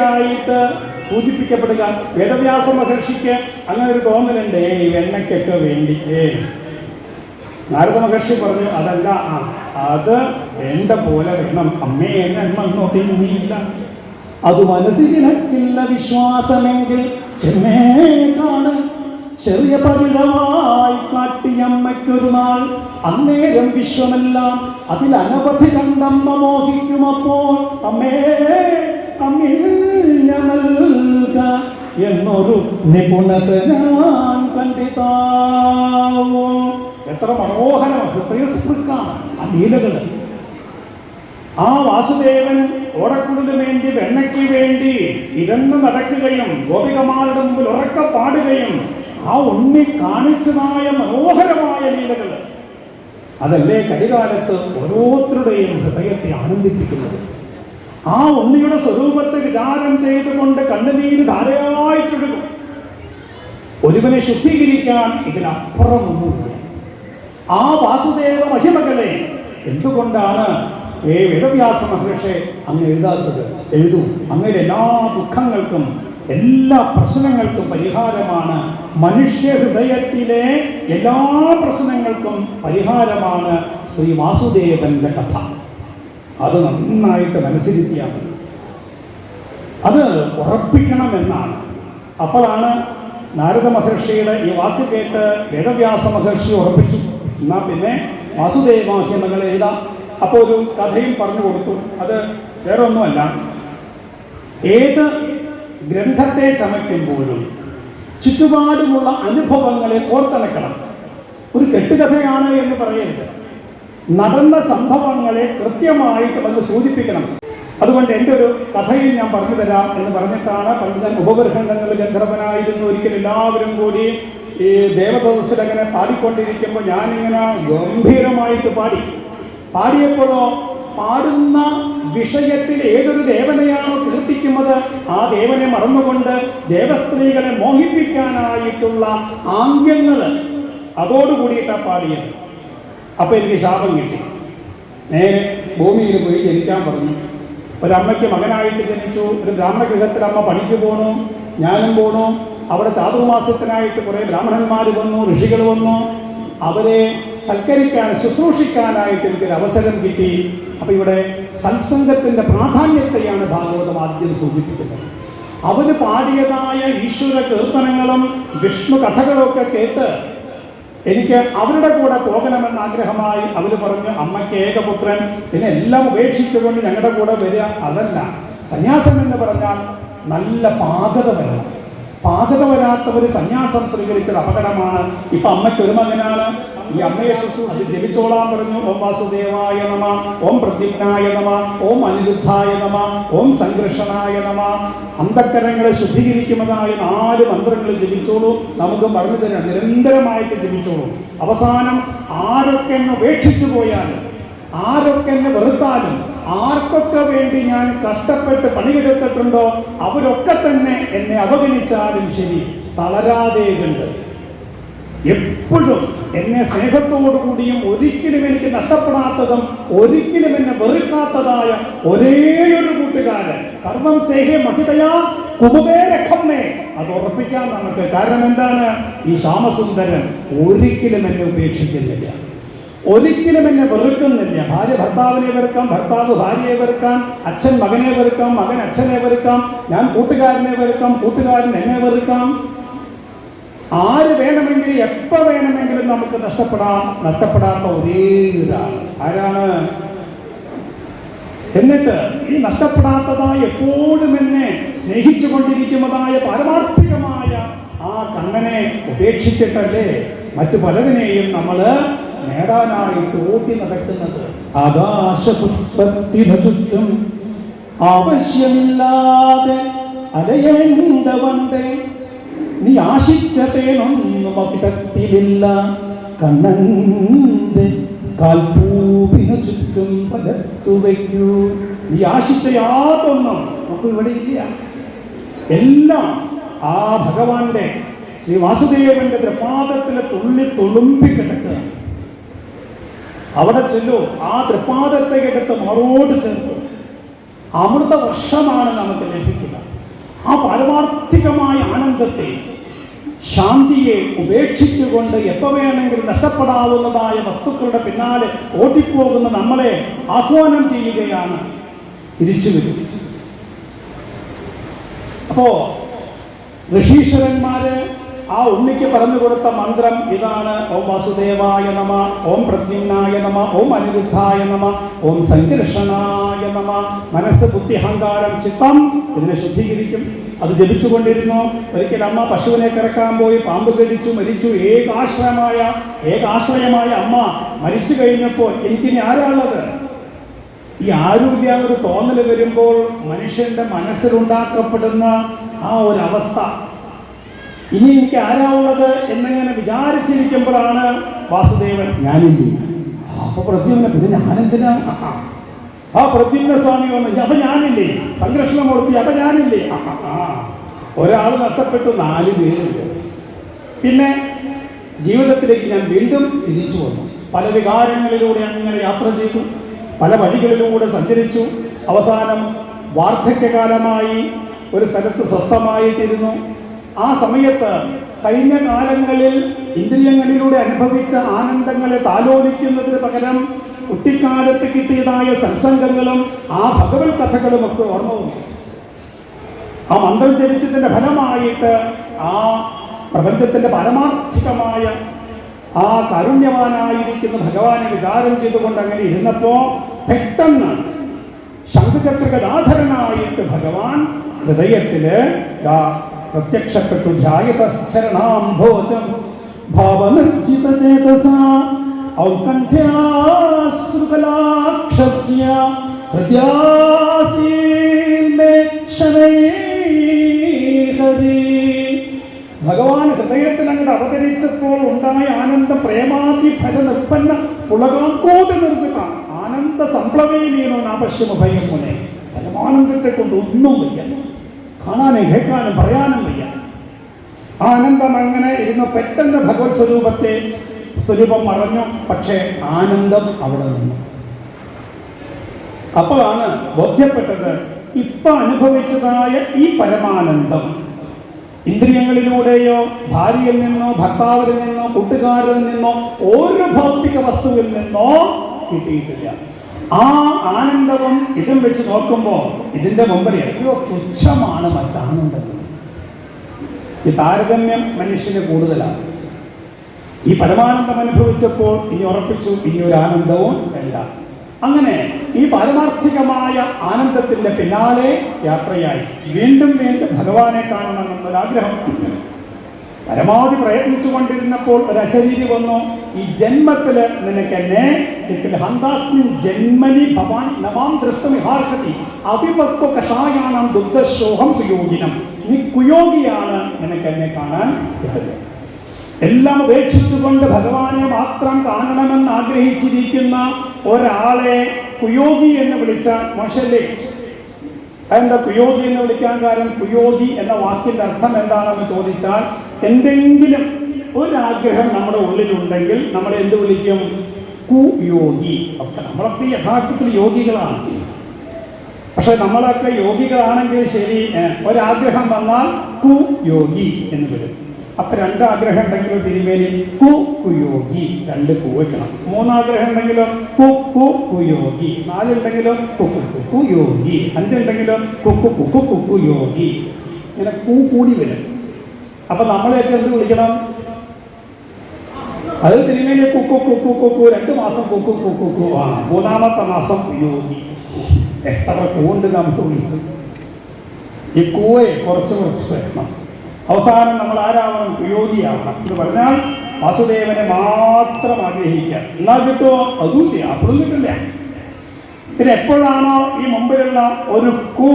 വെണ്ണയ്ക്കായിട്ട് സൂചിപ്പിക്കപ്പെടുക. വേദവ്യാസ മഹർഷിക്ക് അങ്ങനെ ഒരു തോന്നലുണ്ട്. ഏ വെണ്ണയ്ക്കൊക്കെ വേണ്ടി. ഏ നാരദ മഹർഷി പറഞ്ഞു അതല്ല ആ അത് വേണ്ട പോലെ വേണം. അമ്മേ തിന്നില്ല അത് മനസ്സിലിണക്കില്ല വിശ്വാസമെങ്കിൽ ചെന്നേ കാണ്. ചെറിയ പരിണമായി കാട്ടിയമ്മയ്ക്കൊരു നാൾ. അന്നേരം വിശ്വമെല്ലാം അതിൽ അനവധി കണ്ടമ്മ മോഹിക്കുമപ്പോൾ അമ്മേ എന്നൊരു നിപുണത ഞാൻ കണ്ടിതാവോ. എത്ര മനോഹരമാണ്. ഹൃദയസ്പൃക്കാണ് ആ ലീലകൾ. ആ വാസുദേവൻ ഓടക്കുടലിന് വേണ്ടി വെണ്ണയ്ക്ക് വേണ്ടി ഇരന്ന് നടക്കുകയും ഗോപികമാരുടെ മുമ്പിൽ ഉറക്ക പാടുകയും ആ ഉണ്ണി കാണിച്ചതായ മനോഹരമായ ലീലകൾ. അതല്ലേ കരികാലത്ത് ഓരോരുത്തരുടെയും ഹൃദയത്തെ ആനന്ദിപ്പിക്കുന്നത്. ആ ഉണ്ണിയുടെ സ്വരൂപത്തെ വിചാരം ചെയ്തുകൊണ്ട് കണ്ണുനീര് ധാരാളമായിട്ടൊഴുകും ഒരുവനെ ശുദ്ധീകരിക്കാൻ ഇതിനപ്പുറമൊന്നുമില്ല ആ വാസുദേവ മഹിമകളെ എന്തുകൊണ്ടാണ് ഏ വേദവ്യാസ മഹർഷെ അങ്ങ് എഴുതാത്തത്? എഴുതൂ. അങ്ങനെ എല്ലാ ദുഃഖങ്ങൾക്കും എല്ലാ പ്രശ്നങ്ങൾക്കും പരിഹാരമാണ് മനുഷ്യ ഹൃദയത്തിലെ എല്ലാ പ്രശ്നങ്ങൾക്കും പരിഹാരമാണ് ശ്രീ വാസുദേവന്റെ കഥ. അത് നന്നായിട്ട് മനസ്സിരുത്തിയാൽ മതി. അത് ഉറപ്പിക്കണമെന്നാണ്. അപ്പോഴാണ് നാരദ മഹർഷിയുടെ ഈ വാക്ക് കേട്ട് വേദവ്യാസ മഹർഷി ഉറപ്പിച്ചു. എന്നാൽ പിന്നെ വാസുദേവാഹ്യമകൾ എഴുതാം. അപ്പോൾ ഒരു കഥയും പറഞ്ഞു കൊടുത്തു. അത് വേറെ ഒന്നുമല്ല ഏത് ഗ്രന്ഥത്തെ ചമയ്ക്കുമ്പോഴും ചുറ്റുപാടുമുള്ള അനുഭവങ്ങളെ ഓർത്തിണക്കണം ഒരു കെട്ടുകഥയാണ് എന്ന് പറയരുത്. നടന്ന സംഭവങ്ങളെ കൃത്യമായിട്ട് വന്ന് സൂചിപ്പിക്കണം. അതുകൊണ്ട് എന്റെ ഒരു കഥയിൽ ഞാൻ പറഞ്ഞു തരാം എന്ന് പറഞ്ഞിട്ടാണ് പണ്ഡിതൻ ഉപഗ്രഹങ്ങളിൽ ഗന്ധർവനായിരുന്നു. ഒരിക്കൽ എല്ലാവരും കൂടി ഈ ദേവതദസ്സിൽ അങ്ങനെ പാടിക്കൊണ്ടിരിക്കുമ്പോൾ ഞാനിങ്ങനെ ഗംഭീരമായിട്ട് പാടി. പാടിയപ്പോഴോ പാടുന്ന വിഷയത്തിൽ ഏതൊരു ദേവനെയാണോ കീർത്തിക്കുന്നത് ആ ദേവനെ മറന്നുകൊണ്ട് ദേവസ്ത്രീകളെ മോഹിപ്പിക്കാനായിട്ടുള്ള ആംഗ്യങ്ങൾ അതോടുകൂടിയിട്ടാണ് പാടിയത്. അപ്പൊ എനിക്ക് ശാപം കിട്ടി. നേരെ ഭൂമിയിൽ പോയി ജനിക്കാൻ പറഞ്ഞു. ഒരമ്മയ്ക്ക് മകനായിട്ട് ജനിച്ചു. ഒരു ബ്രാഹ്മണഗൃഹത്തിൽ അമ്മ പണിക്ക് പോണു ഞാനും പോണു അവിടെ ചാതുർമാസത്തിനായിട്ട് കുറേ ബ്രാഹ്മണന്മാർ വന്നു ഋഷികൾ വന്നു. അവരെ സൽക്കരിക്കാൻ ശുശ്രൂഷിക്കാനായിട്ട് എനിക്കൊരു അവസരം കിട്ടി. അപ്പൊ ഇവിടെ സത്സംഗത്തിന്റെ പ്രാധാന്യത്തെയാണ് ഭാഗവതം ആദ്യം സൂചിപ്പിക്കുന്നത്. അവർ പാടിയതായ ഈശ്വര കീർത്തനങ്ങളും വിഷ്ണു കഥകളൊക്കെ കേട്ട് എനിക്ക് അവരുടെ കൂടെ പോകണമെന്ന് ആഗ്രഹമായി അവർ പറഞ്ഞു അമ്മയ്ക്ക് ഏകപുത്രൻ. പിന്നെ എല്ലാം ഉപേക്ഷിച്ചുകൊണ്ട് ഞങ്ങളുടെ കൂടെ വരിക അതല്ല. സന്യാസം എന്ന് പറഞ്ഞാൽ നല്ല പാകത വരണം. പാകത വരാത്തവർ സന്യാസം സ്വീകരിച്ചത് അപകടമാണ്. ഇപ്പൊ അമ്മയ്ക്ക് ഒരു മകനാണ്. ഈ അമ്മയെ ശുശ്രൂഷ ജപിച്ചോളാൻ പറഞ്ഞു. ഓം വാസുദേവായ നമ ഓം പ്രതിജ്ഞായ നമ ഓം അനിരുദ്ധായ നമ ഓം സംഘർഷണായ നമ. അന്ധക്കരങ്ങളെ ശുദ്ധീകരിക്കുന്നതായ നാല് മന്ത്രങ്ങൾ ജപിച്ചോളൂ. നമുക്ക് പറഞ്ഞു തരാം നിരന്തരമായിട്ട് ജപിച്ചോളൂ. അവസാനം ആരൊക്കെ എന്നെ ഉപേക്ഷിച്ചു പോയാലും ആരൊക്കെ എന്നെ വെറുത്താലും ആർക്കൊക്കെ വേണ്ടി ഞാൻ കഷ്ടപ്പെട്ട് പണിയെടുത്തിട്ടുണ്ടോ അവരൊക്കെ തന്നെ എന്നെ അവഗണിച്ചാലും ശരി. തളരാതെ കണ്ട് എപ്പോഴും എന്നെ സ്നേഹത്തോടു കൂടിയും ഒരിക്കലും എനിക്ക് നഷ്ടപ്പെടാത്തതും ഒരിക്കലും എന്നെ വെറുക്കാത്തതായ ഒരേ ഒരു കൂട്ടുകാരൻ. സർവം സ്നേഹേ മഹിതയാ കുമുദേരഖമ്മേ അത് ഉറപ്പിക്കാൻ നമുക്ക് കാരണം എന്താണ്? ഈ ശ്യാമസുന്ദരൻ ഒരിക്കലും എന്നെ ഉപേക്ഷിക്കുന്നില്ല. ഒരിക്കലും എന്നെ വെറുക്കുന്നില്ല. ഭാര്യ ഭർത്താവിനെ വെറുക്കാം ഭർത്താവ് ഭാര്യയെ വെറുക്കാം അച്ഛൻ മകനെ വെറുക്കാം മകൻ അച്ഛനെ വെറുക്കാം ഞാൻ കൂട്ടുകാരനെ വെറുക്കാം കൂട്ടുകാരൻ എന്നെ വെറുക്കാം. ആര് വേണമെങ്കിലും എപ്പോൾ വേണമെങ്കിലും നമുക്ക് നഷ്ടപ്പെടാം നഷ്ടപ്പെടാത്ത ഒരേ ഒരാൾ. ആരാണ്? എന്നിട്ട് ഈ നഷ്ടപ്പെടാത്തതായ എപ്പോഴും എന്നെ സ്നേഹിച്ചു കൊണ്ടിരിക്കുന്നതായ പാരമാർത്ഥികമായ ആ കണ്ണനെ ഉപേക്ഷിച്ചിട്ടല്ലേ മറ്റു പലതിനെയും നമ്മൾ നേടാനായിട്ട് തോട്ടി നടക്കുന്നത്? ആകാശപുഷ്പത്തിനു ആവശ്യമില്ലാതെ അലയേണ്ടവണ്ടേ നീ ആശിച്ചതേനൊന്നും അവിടത്തിലില്ല കണ്ണന്റെ കാൽപ്പൂവിനു ചുറ്റും പകർത്തു വയ്ക്കൂ. നീ ആശിച്ച യാതൊന്നും നമുക്ക് ഇവിടെ ഇല്ല. എല്ലാം ആ ഭഗവാന്റെ ശ്രീ വാസുദേവന്റെ തൃപ്പാദത്തിലെ തുള്ളി തുളുമ്പി കിടക്കുക. അവിടെ ചെല്ലു. ആ തൃപ്പാദത്തെ കിടത്ത് മറോട് ചേർത്തു. അമൃത വർഷമാണ് നമുക്ക് ലഭിക്കുക. പരമാർത്ഥികമായ ആനന്ദത്തെ ശാന്തിയെ ഉപേക്ഷിച്ചുകൊണ്ട് എപ്പോൾ വേണമെങ്കിലും നഷ്ടപ്പെടാവുന്നതായ വസ്തുക്കളുടെ പിന്നാലെ ഓടിപ്പോകുന്ന നമ്മളെ ആഹ്വാനം ചെയ്യുകയാണ് തിരിച്ചു വരും. അപ്പോ ഋഷീശ്വരന്മാര് ആ ഉണ്ണിക്ക് പറഞ്ഞു കൊടുത്ത മന്ത്രം ഇതാണ്. ഓം വാസുദേവായ നമ ഓം പ്രജ്ഞനായ നമ ഓം അനിരുദ്ധായ നമ ഓം സംഘർഷണായ നമ. മനസ്സ് ബുദ്ധി അഹങ്കാരം ചിത്തം ഇതിനെ ശുദ്ധീകരിക്കും. അത് ജപിച്ചുകൊണ്ടിരുന്നു. ഒരിക്കൽ അമ്മ പശുവിനെ കിടക്കാൻ പോയി പാമ്പ് കടിച്ചു മരിച്ചു. ഏകാശ്രയമായ ഏകാശ്രയമായ അമ്മ മരിച്ചു കഴിഞ്ഞപ്പോൾ എനിക്കിനി ആരാളുള്ളത് ഈ ആരോഗ്യ ഒരു തോന്നൽ വരുമ്പോൾ മനുഷ്യന്റെ മനസ്സിലുണ്ടാക്കപ്പെടുന്ന ആ ഒരു അവസ്ഥ ഇനി എനിക്ക് ആരാ എന്നിങ്ങനെ വിചാരിച്ചിരിക്കുമ്പോഴാണ് വാസുദേവൻ ഞാനില്ല അപ്പൊ പ്രദ്യുമ്ന പിന്നെ ഞാനെന്തിനാ? ആ പ്രദ്യുമ്ന സ്വാമി വന്നു അപ്പൊ ഞാനില്ലേ? സംരക്ഷണം കൊടുത്തി അപ്പൊ ഞാനില്ലേ. ഒരാൾ നഷ്ടപ്പെട്ടു നാല് പേരുണ്ട്. പിന്നെ ജീവിതത്തിലേക്ക് ഞാൻ വീണ്ടും തിരിച്ചു വന്നു. പല വികാരങ്ങളിലൂടെ അങ്ങനെ യാത്ര ചെയ്തു. പല വഴികളിലൂടെ സഞ്ചരിച്ചു. അവസാനം വാർദ്ധക്യകാലമായി ഒരു സ്ഥലത്ത് സ്വസ്ഥമായിട്ടിരുന്നു. ആ സമയത്ത് കഴിഞ്ഞ കാലങ്ങളിൽ ഇന്ദ്രിയങ്ങളിലൂടെ അനുഭവിച്ച ആനന്ദങ്ങളെ താലോലിക്കുന്നതിന് പകരം കുട്ടിക്കാലത്ത് കിട്ടിയതായ സത്സംഗങ്ങളും ആ ഭഗവത് കഥകളും ഒക്കെ ഓർമ്മ ആ മന്ത്രം ജപിച്ചതിന്റെ ഫലമായിട്ട് ആ പ്രപഞ്ചത്തിന്റെ പരമാർത്ഥികമായ ആ കാരുണ്യവാനായിരിക്കുന്ന ഭഗവാനെ വിചാരം ചെയ്തുകൊണ്ട് അങ്ങനെ ഇരുന്നപ്പോ പെട്ടെന്ന് ശംഖചക്രഗദാധരനായിട്ട് ഭഗവാൻ ഹൃദയത്തിൽ പ്രത്യക്ഷപ്പെട്ടു ധ്യായതശ്ചരണാം ഭോജം ഭാവനിർജിത ചേതസ ഔകണ്ഠ്യാശ്രുകലാക്ഷസ്യ ഹൃദയാസീമേ ഹരി ഭഗവാൻ ഹൃദയത്തിൽ അങ്ങോട്ട് അവതരിച്ചപ്പോൾ ഉണ്ടായ ആനന്ദ പ്രേമാതി ഫല നിർപ്പന്ന പുളകാക്കോട്ട് നിർമ്മിത ആനന്ദ സംപ്ലവയിലീനോ നാപശ്യമ ഭയം മുനെ. പരമാനന്ദത്തെ കൊണ്ട് ഒന്നും വയ്യ കാണാനും കേൾക്കാനും പറയാനും വയ്യ. ആനന്ദം അങ്ങനെ ഇരുന്ന് പെട്ടെന്ന് ഭഗവത് സ്വരൂപത്തെ സ്വരൂപം മറഞ്ഞു പക്ഷേ ആനന്ദം അവിടെ നിന്നു. അപ്പോഴാണ് ബോധ്യപ്പെട്ടത് ഇപ്പൊ അനുഭവിച്ചതായ ഈ പരമാനന്ദം. ഇന്ദ്രിയങ്ങളിലൂടെയോ ഭാര്യയിൽ നിന്നോ ഭർത്താവിൽ നിന്നോ കൂട്ടുകാരിൽ നിന്നോ ഒരു ഭൗതിക വസ്തുവിൽ നിന്നോ കിട്ടിയിട്ടില്ല. ആ ആനന്ദവും ഇതും വെച്ച് നോക്കുമ്പോൾ ഇതിന്റെ മുമ്പിൽ എത്രയോ തുച്ഛമാണ് മറ്റാനന്ദങ്ങൾ ഈ താരതമ്യം മനുഷ്യന് കൂടുതലാണ്. ഈ പരമാനന്ദം അനുഭവിച്ചപ്പോൾ ഇനി ഉറപ്പിച്ചു ഇനി ഒരു ആനന്ദവും വേണ്ട. അങ്ങനെ ഈ പരമാർത്ഥികമായ ആനന്ദത്തിന്റെ പിന്നാലെ യാത്രയായി. വീണ്ടും വീണ്ടും ഭഗവാനെ കാണണമെന്നൊരാഗ്രഹം പരമാവധി പ്രയത്നിച്ചുകൊണ്ടിരുന്നപ്പോൾ ഒരു അശരീരി വന്നു. ഈ ജന്മത്തിൽ നിനക്ക് എന്നെ ഹന്താസ്മിൻ ജന്മനി ഭവാൻ നവാം ദൃഷ്ടമിഹാർഹതി അവിഭക്ത കഷായാണം ദുഃഖശോഹം കുയോഗിനം നീ കുയോഗിയാണ് നിനക്ക് എന്നെ കാണാൻ എല്ലാം ഉപേക്ഷിച്ചുകൊണ്ട് ഭഗവാനെ മാത്രം കാണണമെന്ന് ആഗ്രഹിച്ചിരിക്കുന്ന ഒരാളെ കുയോഗി എന്ന് വിളിച്ച മോശല്ലേ? എന്താ കുയോഗി എന്ന് വിളിക്കാൻ കാരണം? കുയോഗി എന്ന വാക്കിന്റെ അർത്ഥം എന്താണെന്ന് ചോദിച്ചാൽ എന്തെങ്കിലും ഒരാഗ്രഹം നമ്മുടെ ഉള്ളിലുണ്ടെങ്കിൽ നമ്മൾ എന്ത് വിളിക്കും? കുയോഗി. ഒക്കെ നമ്മളൊക്കെ യഥാർത്ഥത്തിൽ യോഗികളാണ്. പക്ഷെ നമ്മളൊക്കെ യോഗികളാണെങ്കിൽ ശരി ഒരാഗ്രഹം വന്നാൽ കു യോഗി എന്ന് വരും. അപ്പൊ രണ്ടാഗ്രഹം ഉണ്ടെങ്കിലോ തിരുമേനി കു കുയോഗി. രണ്ട് കു വെക്കണം. മൂന്നാഗ്രഹം ഉണ്ടെങ്കിലോ കു കു കുയോഗി. നാലുണ്ടെങ്കിലോ കുക്കു കുക്കു യോഗി അഞ്ചുണ്ടെങ്കിലോ കുക്കു കുക്കു കുക്കു യോഗി ഇങ്ങനെ കൂ കൂടി വരും. അപ്പൊ നമ്മളെയൊക്കെ എന്ത് വിളിക്കണം? അത് തിരുമേനി കുക്കു കുക്കു കുക്കു രണ്ട് മാസം കുക്കു കുക്കു ആ മൂന്നാമത്തെ മാസം യോഗി എത്ര കൂണ്ട് നമുക്ക് വിളിക്കും. ഈ കൂവെ കുറച്ച് കുറച്ച് വരണം. അവസാനം നമ്മൾ ആരാവണം? യോഗിയാവണം എന്ന് പറഞ്ഞാൽ വാസുദേവനെ മാത്രം ആഗ്രഹിക്കുക എന്നാൽ കിട്ടുമോ അതുമില്ല. അപ്പോഴും കിട്ടില്ല. പിന്നെ എപ്പോഴാണോ ഈ മുമ്പിലുള്ള ഒരു കൂ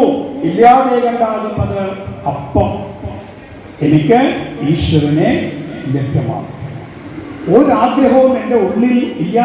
ഇല്ലാതെ കണ്ടാകുന്നത്? അപ്പം. എനിക്ക് ഈശ്വരനെ ലഭ്യമാണ്. ഒരാഗ്രഹവും എന്റെ ഉള്ളിൽ ഇല്ല.